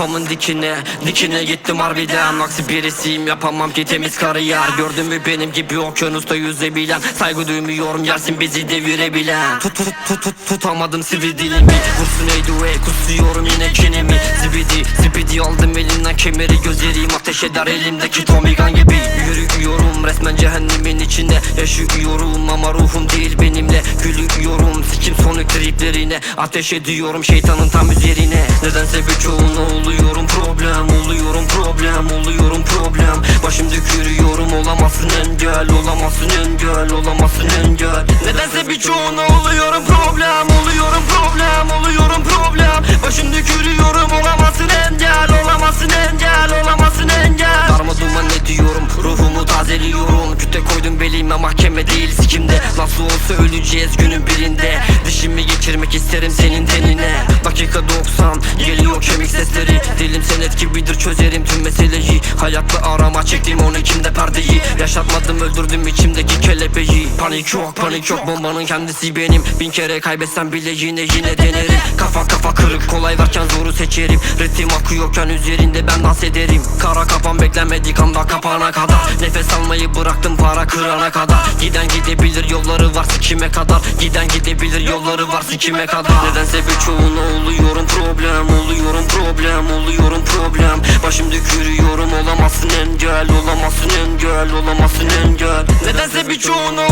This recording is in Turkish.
kafamın dikine Dikine gittim harbiden. Aksi birisiyim yapamam ki temiz kariyer. Gördün mü benim gibi okyanusta yüzebilen? Saygı duymuyorum yersin bizi devirebilen. Tut tut tut tut tutamadım sivri dilimi. Vursun eydu ey kusuyorum yine kinemi kemeri Gözlerim ateş eder elimdeki Tommy Gun gibi. Yürüyorum resmen cehennemin içinde. Yaşıyorum ama ruhum değil benimle. Gülüyorum sikim sonu triplerine. Ateş ediyorum şeytanın tam üzerine. Nedense birçoğuna oluyorum problem Oluyorum problem oluyorum problem. Başım dökürüyorum olamazsın engel Olamazsın engel olamazsın engel. Nedense birçoğuna Koydum belime mahkeme değil sikimde. Nasıl olsa öleceğiz günün birinde. Dişimi geçirmek isterim senin tenine. Dakika 90 geliyor kemik sesleri. Dilim senet gibidir çözerim tüm meseleyi Hayatta arama çektim onu kimde perdeyi. Yaşatmadım öldürdüm içimdeki kelebeği. Panik yok panik yok bombanın kendisi benim. Bin kere kaybetsem bile yine yine denerim. Kafa kafa kırık kolay varken zoru seçerim. Ritim akıyorken üzerinde ben dans ederim. Kara kafam beklenmedik anda kapana kadar. Nefes almayı bıraktım para kırana kadar. Giden gidebilir yolları var sikime kadar? Giden gidebilir yolları var sikime kadar? Nedense birçoğuna oluyorum problem Oluyorum problem oluyorum problem. Başım dökürüyorum olamazsın engel Olamazsın engel olamazsın engel. Nedense birçoğuna